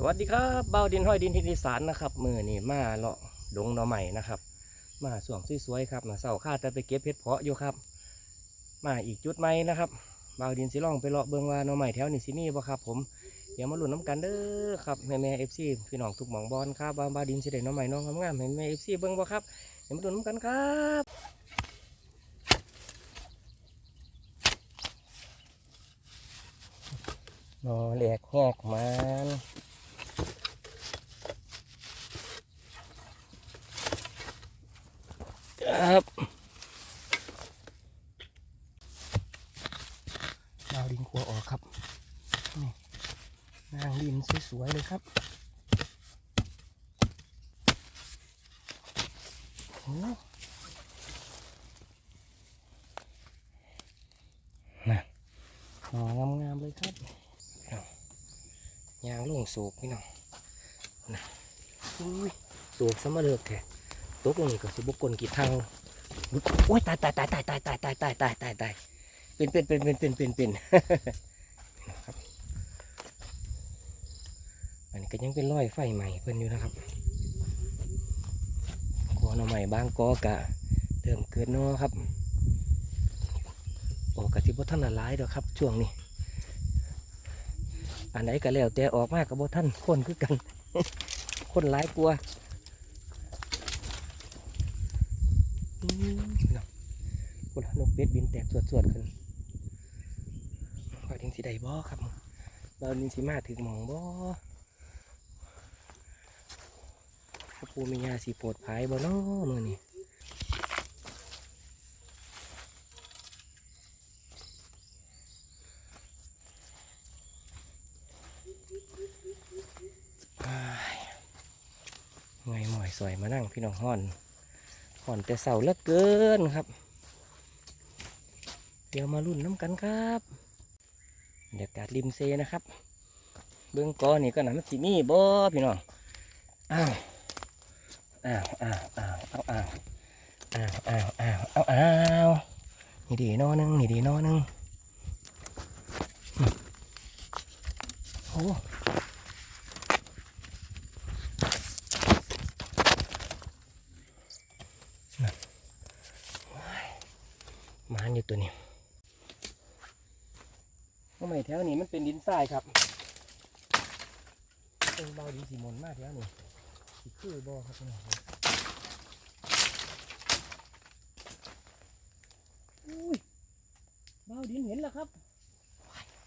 สวัสดีครับเบาดินห้อยดินทินอีสานนะครับมือนี่มาเลาะดงหน่อใหม่นะครับ มาสวงสวยๆครับมาเสาข้าแต่ไปเก็บเพชรเพาะอยู่ครับ มาอีกจุดใหม่นะครับเบาดินสิล่องไปเลาะเบิ่งว่าหน่อใหม่แถวนี้สิมีบ่ครับ ผมเดี๋ยวมาหลุ้นน้ำกันเด้อครับแม่แม่เอฟซีพี่น้องทุกหมองบอลครับบาบาดินสิได้หน่อใหม่น้องงามๆให้แม่เอฟซีเบิ่งบ่ครับเดี๋ยวมาหลุ้นน้ำกันครับนอแหลกแหกมัน ครับดาวดินครัวออกครับนี่นางดินสวยๆเลยครับโอ้นะหน่องามๆเลยครับยางลงสูกพี่น้องนะอุ้ยสูกสมมาเลิกแท้ ตกลงนี่ก็สิบกลกี่ทางโอ้ยตายตายตายตายตายตายตายตายตายตายตายเป็นเป็นเป็นเป็นเป็นเป็นเป็นนะครับอันนี้ก็ยังเป็นรอยไฟใหม่เพิ่นอยู่นะครับกอหน่อใหม่บางกอกะเริ่มเกิดนอครับออกกะที่บ่ท่านละลายดอกครับ ช่วงนี้อันไหนก็แล้วแต่ออกมากกับบ่ท่านคนคือกัน คนหลายกลัวา อืมเนาะคนนก เป็ดบินแตกสวดสวดขึ้นว่าถึงสีใดบ่ครับเรานินสีมาถึงหมองบ่พ่อปูมียาสีโปวดภายบ่เนาะมื่อนี้อ้ายไงหมอยสวยมานั่งพี่น้องห่อนห่อนแต่เสาเลือเกินครับ เดี๋ยวมาลุ้นน้ำกันครับบรรยากาศริมเซนะครับ เบื้องกอนี่ก็หนามันสิมีบ่พี่น้องอ้าวอ้าวอ้าวอ้าวอ้าวอ้าวอ้าวอ้าวอ้าวอ้าวอ้าวนี่ดีนอนึงนี่ดีนอนึงโอ้มาอยู่ตัวนี้ ทำไมแถวนี้มันเป็นดินทรายครับเป็นเบาดีสีมนมากแถวนี้สีคือบ่ครับพี่น้องอุ้ยเบาดินเห็นแล้วครับ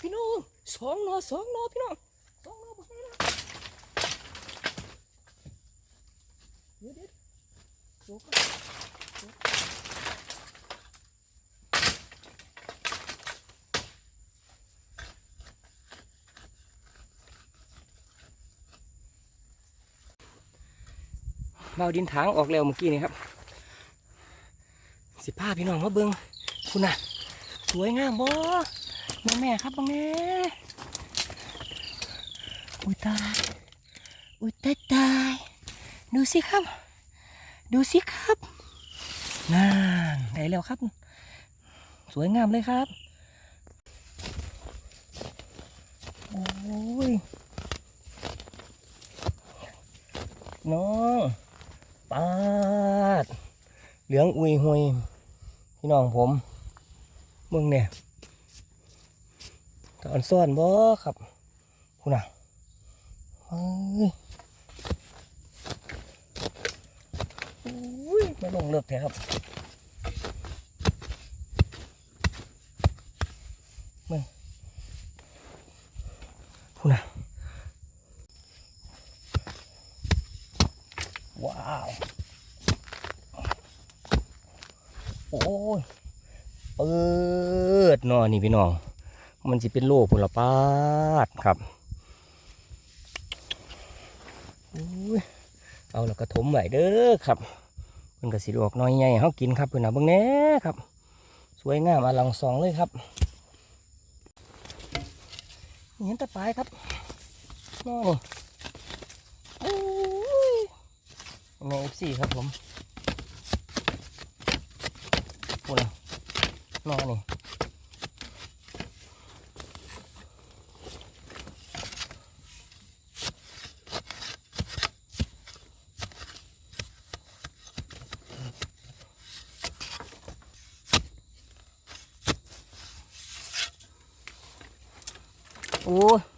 พี่น้องสองนอสองนอพี่น้องสองนอบอกให้นะเดี๋ยวเดี๋ยวโอ้ก็ เบาดินถางออกแล้วเมื่อกี้นี่ครับ สิผ้าพี่น้องมาเบิ้งคุณน่ะ สวยงามบ่แม่แม่ครับบังแม่อุ้ยตายอุ้ยตายตายดูสิครับ ดูสิครับนั่นได้แล้วครับ สวยงามเลยครับโอ้ยน้อง ปาด เหลืองอุยหุยพี่น้องผมมึงเนี่ยตอนซ่อนบ่ครับคุณน่ะเฮ้ยอุ้ยไม่ลงเลิกแท้ครับมึงคุณน่ะ ว้าว โอ้ย เปิดนอนนี่พี่น้อง มันจะเป็นโลผลปาดครับอุ้ยเอาแล้วก็ถมไหวเด้อครับมันก็สิออกน้อยใหญ่ให้เขากินครับเพื่อนนะเบิ่งแน่ครับ สวยงามอลังสองเลยครับเห็นแตะปลายครับนอนี่ แมงสี่ครับผมปุ่นนอกนี่โอ้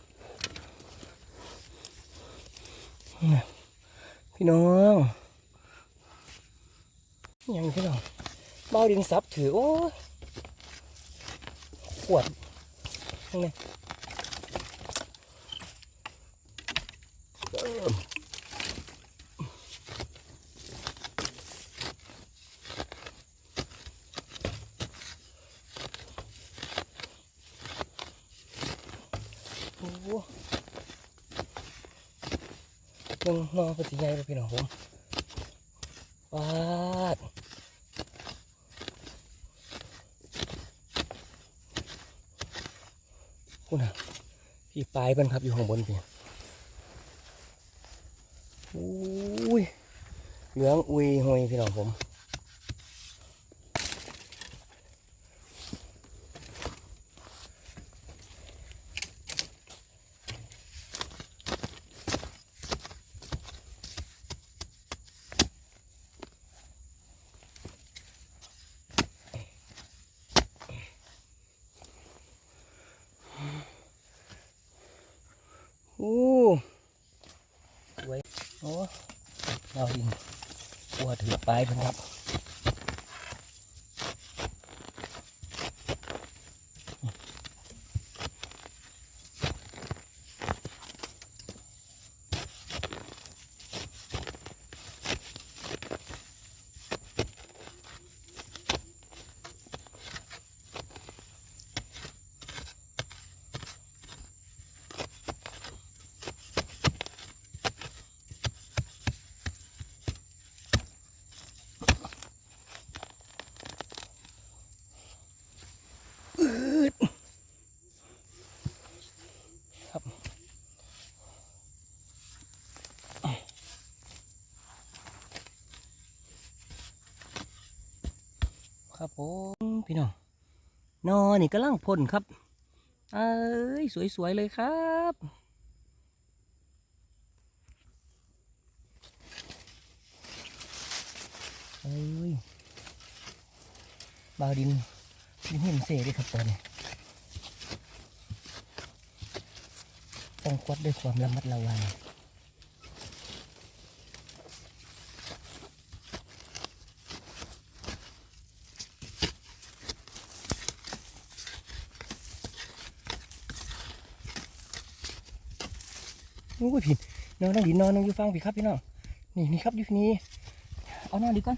พี่น้องยังพี่น้องเบาดินซับถือโอ้ขวดยังไงโอ้ โหยังนอนปฏิใหญ่เลยพี่น้องผมวาดคุณนะพี่ปลายมันครับอยู่ข้างบนพี่อุ้ยเหลืองอุยหอยพี่น้องผม อู้สวยโอ้เราดิน ไปเพิ่นครับผม พี่น้องนอนี่กำลังพ่นครับ เอ้ยสวยๆเลยครับเอ้ยบาวดินดินเห็นเสด้วยครับตอนนี้ต้องกวัดด้วยความระมัดระวัง อ้ยพี่นอนนั่งดินนอนนั่งอยู่ฟังผีครับพี่น้องนี่นี่ครับอยู่นี่เอาหน้าดีก่อน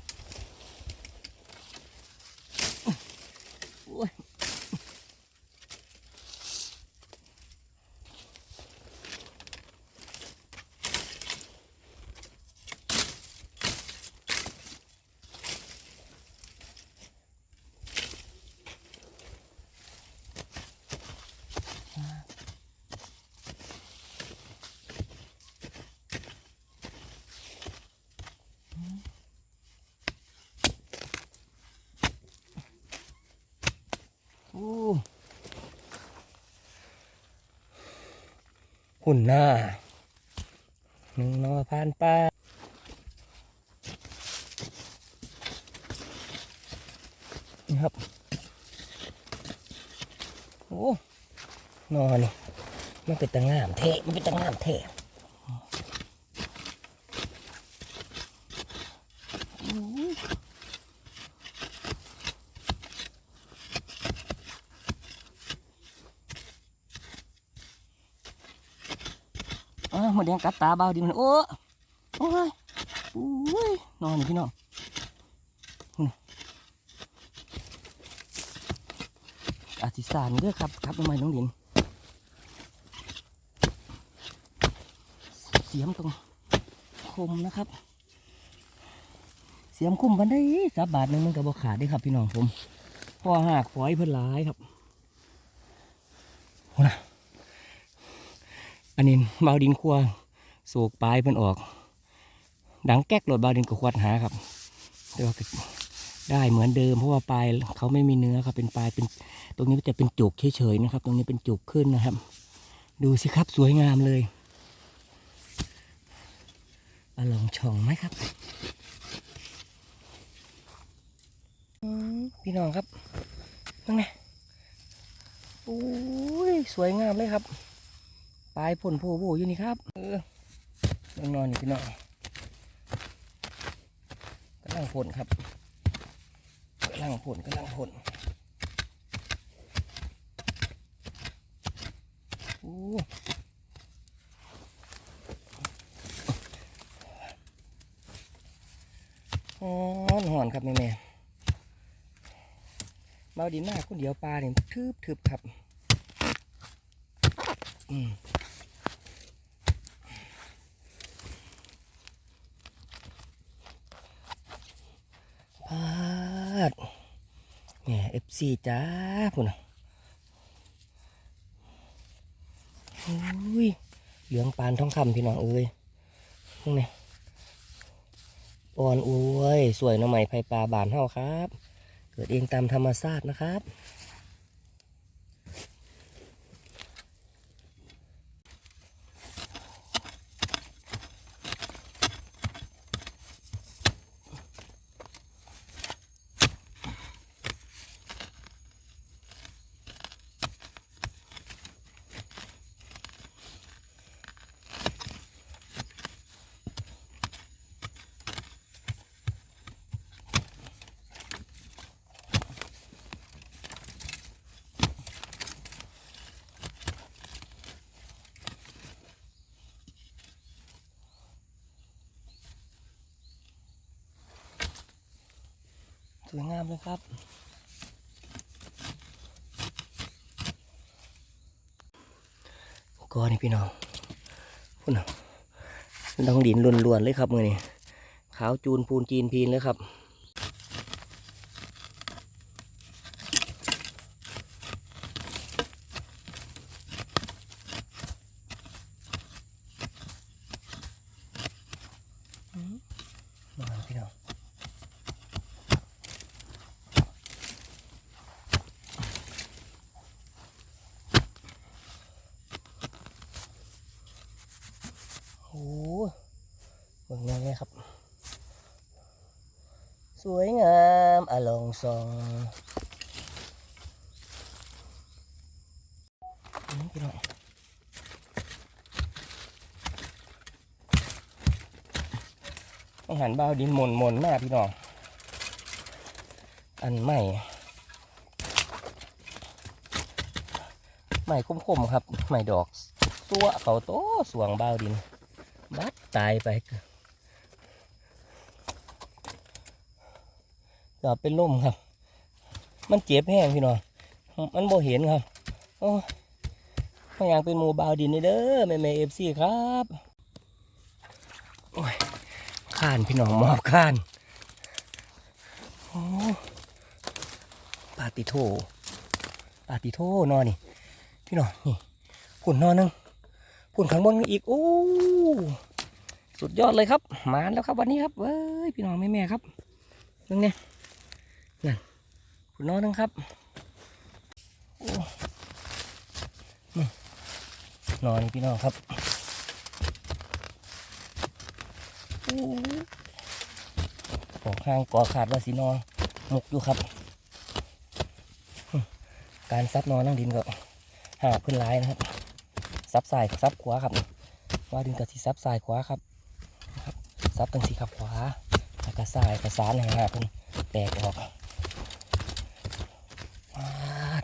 โอ้ยโอ้ หุ่นหน้าหนึ่งนอพานป้านี่ครับ โอ้นอนี่มันเป็นตะงามเทะมันเป็นตะงามเทะ อ้าวหมดแดงกัดตาเบาดีมันโอ้โอ้ยโอ้ยนอนนี่พี่น้องนี่อธิษฐานเด้อครับครับทำไมน้องดินเสียมตรงคมนะครับ เสียมคุ้มกันได้สาบาทหนึงมันก็บ่ขาดได้ครับพี่น้องผมเพอหากฝอยเพิ่อนหลายครับโหนะ อันนี้บาดินครัวโศกปลายเพิ่นออก ดังแก๊กโหลดบาดินก็ควดหาครับแต่ว่าได้เหมือนเดิมเพราะว่าปลายเขาไม่มีเนื้อครับเป็นปลายเป็นตรงนี้จะเป็นจุกเฉยๆนะครับ ตรงนี้เป็นจุกขึ้นนะครับ ดูสิครับสวยงามเลยมาลองช่องไหมครับพี่น้องครับนั่นไงโอ้ยสวยงามเลยครับ ปลายผู้ผู้อยู่นี่ครับเออน้องนอนนี่พี่น้องกำลังพ่นครับกำลังพ่นกำลังพ่นโอ้หอนหอนครับแม่แม่เบาดินมากคนเดียวปลาเนี่ยทึบทึบครับ อืมพาดแหมเอฟซีจ้าพุ่นอุ้ยเหลืองปานทองคำพี่น้องเอ้ยพวกนี้อ่อนอวยสวยน้องใหม่ไผ่ปลาบานเฮาครับ เกิดเองตามธรรมชาตินะครับ สวยงามเลยครับ ก็นี่พี่น้องพุ่นน้องดินล้วนๆเลยครับมือนี่ขาวจูนปูนจีนพีนเลยครับ มาพี่น้อง โอ้เบิ่งยังไงครับ สวยงามอลอง ซอนี่พี่น้องต้องหันเบาดินหม่นหม่นมากพี่น้อง อันใหม่ใหม่คมๆครับใหม่ดอก ตัวเขาโตสวงเบาดิน บัดตายไป กือบเป็นล่มครับ มันเจ็บแห้งพี่น้องมันโบเห็นครับโอ้พยางเป็นหมูบาวดินนี่เด้อแม่แม่เอฟซีครับโอ้ยข้านพี่น้องมอบข้านโอ้ปาติโทปาติโทนอนนี่พี่น้องนี่ผุ่นนอนหนึงผุ่นข้างบนอีกโอ้สุดยอดเลยครับ มาแล้วครับวันนี้ครับเว้ยพี่น้องแม่แม่ครับนึงเนี่ย ผุ่นนอนนึงครับอนอนพี่น้องครับโอ้ของข้างก่อขาดว่าสีนอนหมกอยู่ครับ การซับนอนนั่งดินก็หาขึ้นร้ายนะครับ ซับซ้ายกับซับขวาครับ ว่าดินกับที่ซับซ้ายขวาครับซับตั้งสีขับขวาแล้วก็ซ้ายกับซ้ายนะฮะเพิ่นแตกออกปาด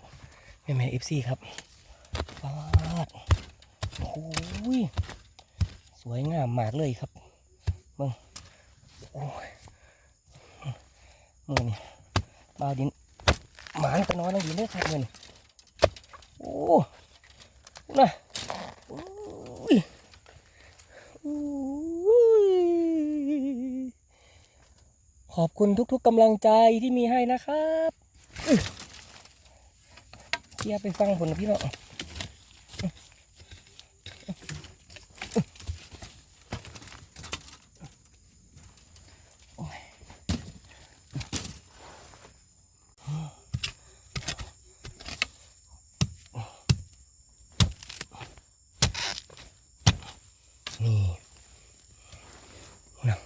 แม่แม่เอฟซีครับปาดโอ้ยสวยงามมากเลยครับมึงโอ้ยมือนี่บาวดินหมานไปนอนนั่งดินเลยครับมือนี่โอ้น่ะอุ้ยอุ้ยขอบคุณทุกๆกำลังใจที่มีให้นะครับ เคลียร์ไปฟังผลนะพี่นาะโอ้ยนี่นะ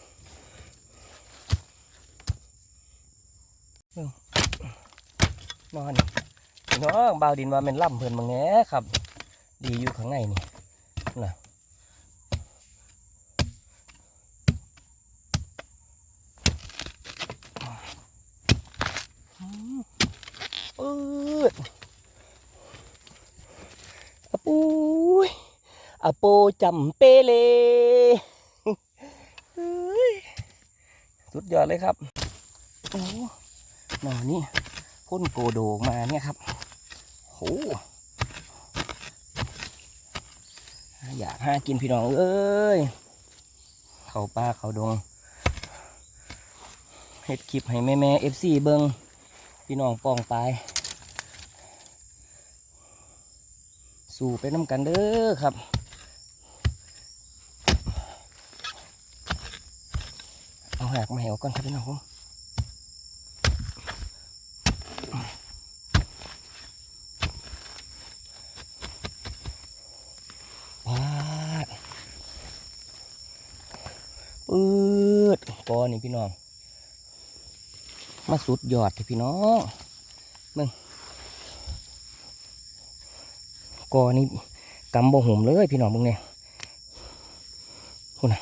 เบิ่งนอนพี่น้ องบาวดินว่าแมันล่ำเพิ่นมาแงครับ ดีอยู่ข้างในนี่น่ะอืดอะปูยอะโปจำเปเลสุดยอดเลยครับ โอ้หน่อนี้พ่นโกโดมาเนี่ยครับ โหอยากหากินพี่น้องเอ้ย เขาป่าเขาดงเฮ็ดคลิปให้แม่แม่เอฟซีเบิงพี่น้องปองไป สู่ไปน้ำกันเด้อครับเอาหากมาให้เอาก่อนครับพี่น้องผมว้าดปื ดกอนี่พี่น้อง มาสุดยอดที่พี่น้องมึงกอนี่กำบ่หุ่มเลยพี่น้องมึงเนี่ยคุณนะ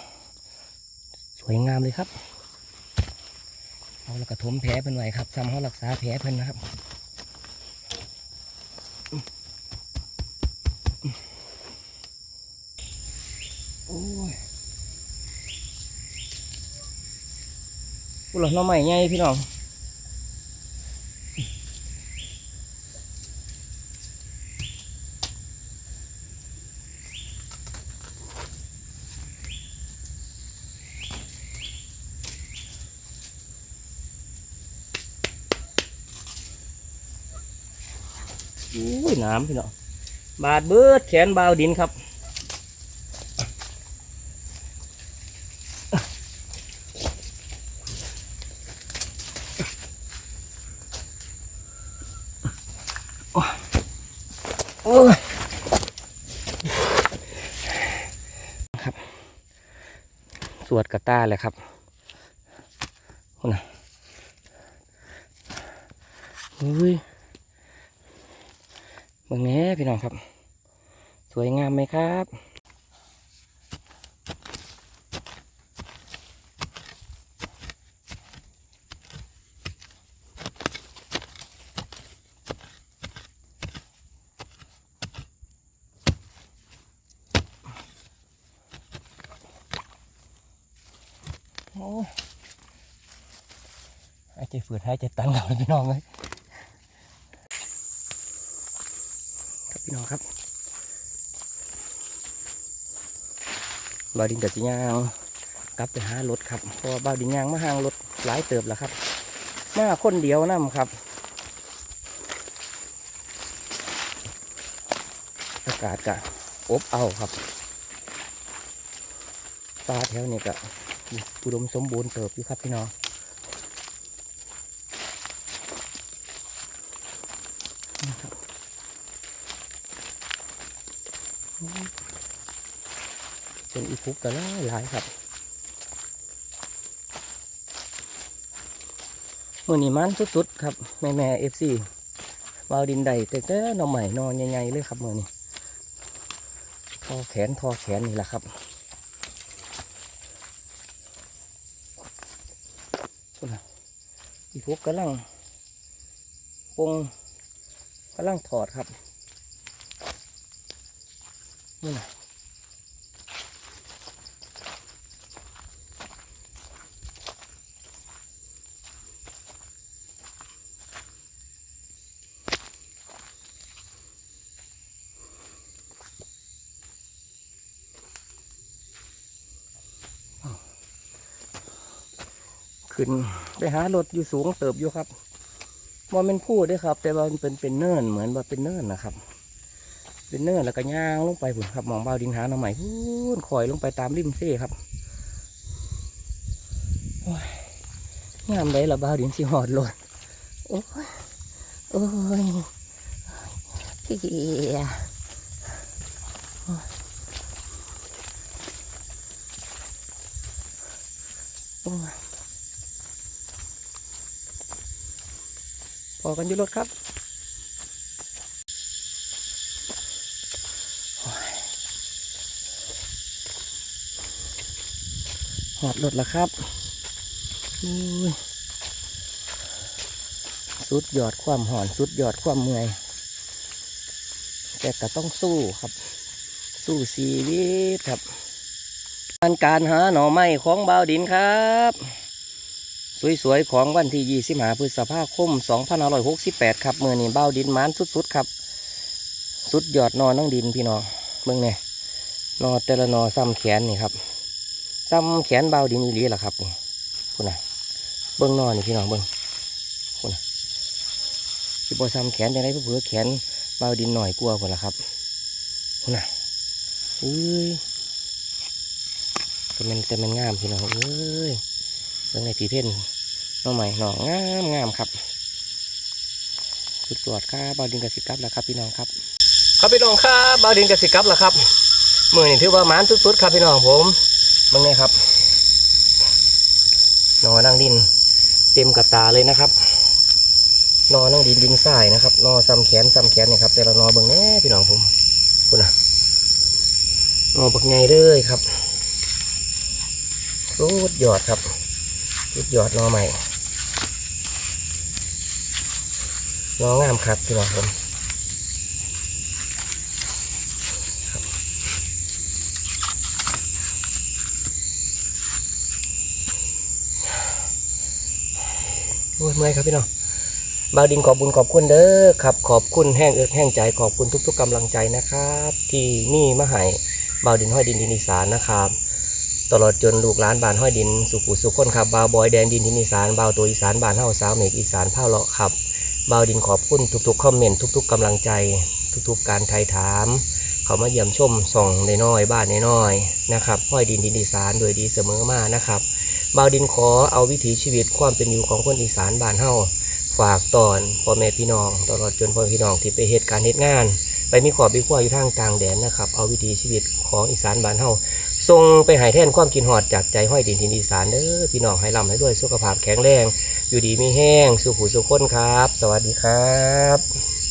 สวยงามเลยครับเอาล้วก็ทมแผลเพิ่นไว้ครับทำเขารักษาแผลเพิ่นนะครับ กูหลอน้องใหม่ไงพี่น้องอุ้ยน้ำพี่น้องบาดเบิดแขนบาวดินครับ โอ้ยครับ สวดกระ ต้าเลยครับนะอุ้ยบางแง่พี่น้องครับ สวยงามไหมครับ โอ้ย ฝืดหายใจตันแล้วพี่น้องเลยครับพี่น้องครับบาวดินกับจียางกลับไปหารถครับเพราะว่าวดินยางมาห่างรถหลายเติบแล้วครับมาคนเดียวนั่ครับ อากาศกะอบเอาครับปลาแถวนี้กะอุดมสมบูรณ์เติบอยู่ครับพี่น้องนะครับ พุกกันหลายหลายครับมือนี้มันสุดๆครับแม่แม่เอฟซีวาวดินใดแต่ก็น่อใหม่นอนใหญ่ๆเลยครับมือนี้ทอแขนทอแขนนี่แหละครับอีพวกกำลังปงกำลังถอดครับนี่นะ ขึ้นไปหารถอยู่สูงเติบอยู่ครับว่าเป็นพูดด้วยครับ แต่ว่ามันเป็นเป็นเนินเหมือนว่าเป็นเนินนะครับ เป็นเนินแล้วก็ย่างลงไปผุนครับมองเบาดินหาหน่อใหม่พูนคอยลงไปตามริมเซ่ครับโอ้ยงามเลยละเบาดินสิหอดโลดโอ้ยโอ้ยเฮียโอ้ย พอกันอยู่รถครับหอดรถแล้วครับสุดยอดความหอนสุดยอดความเมื่อยแต่ก็ต้องสู้ครับ สู้ชีวิตครับการหาหน่อไม้ของบาวดินครับ สวยๆ ของวันที่25พฤษภาคม2568ครับเมื่อนี้บาดินมานสุดๆ ครับ สุดยอดนอน้องดินพี่น้องเบิ่งเนี่ยนอแต่ละนอซ้ำแขนนี่ครับซ้ำแขนเบาดินอีหลีล่ะครับนี่คุณน่ะเบิ่งนอนี่พี่น้องเบิ่งคุณน่ะสิบ่ซ้ำแขนจะได้เพื่อแขนเบาดินหน่อยกลัวคนละครับคุณน่ะอุ้ยแต่มันแต่มันงามพี่น้องเอ้ย เบิ่งในผีเพ่นน้องใหม่นองงามงามครับสุดยอดครับบาดินกสิกับแล้วครับพี่น้องครับ ครับพี่น้องครับบาดินกสิกับแล้วครับมือนี่ถือว่ามานสุดๆครับพี่น้องผมเบิ่งนี่ครับนอนั่งดิน เต็มกับตาเลยนะครับ นอนั่งดินดินทรายนะครับ นอซ้ำแขนซ้ำแขนนี่ครับแต่ละนอเบิ่งแน่พี่น้องผมคุณนะนอบักไงเลยครับรูดยอดครับ รูดยอดนอใหม่นองามครับพี่น้องผมโอ้ยเมื่อยครับพี่น้องบาวดินขอบบุญขอบคุณเด้อครับ ขอบคุณแห้งเอิกแห้งใจขอบคุณทุก ๆกำลังใจนะครับ ที่นี่มาให้บาวดินห้อยดินทินอีสานนะครับ ตลอดจนลูกหลานบ้านห้อยดิน สุขุสุขคนครับบาวบอยแดนดินทินอีสานบาวตัวอีสานบ้านเฮาสาวเมกอีสานเผาเลาะครับบาวดินขอบคุณทุกๆคอมเมนต์ทุก ๆกำลังใจ ทุกๆการไทยถาม เขามาเยี่ยมชมส่องในน้อยบ้านในน้อยนะครับห้อยดินทินอีสานโดยดีเสมอมานะครับบาวดินขอเอาวิถีชีวิตความเป็นอยู่ของคนอีสานบ้านเฮาฝากตอนพ่อแม่พี่น้อง ตลอดจนพ่อแม่พี่น้องที่ไปเหตุการณ์เหตุงาน ไปมีขอบมีขั้วอยู่ทางต่างแดนนะครับ เอาวิถีชีวิตของอีสานบ้านเฮา ทรงไปหายแท่นความกินหอดจากใจห้อยดินทินอีสานเด้อพี่น้องให้ลำให้ด้วยสุขภาพแข็งแรง อยู่ดีมีแห้งสุขุสุขคนครับ สวัสดีครับ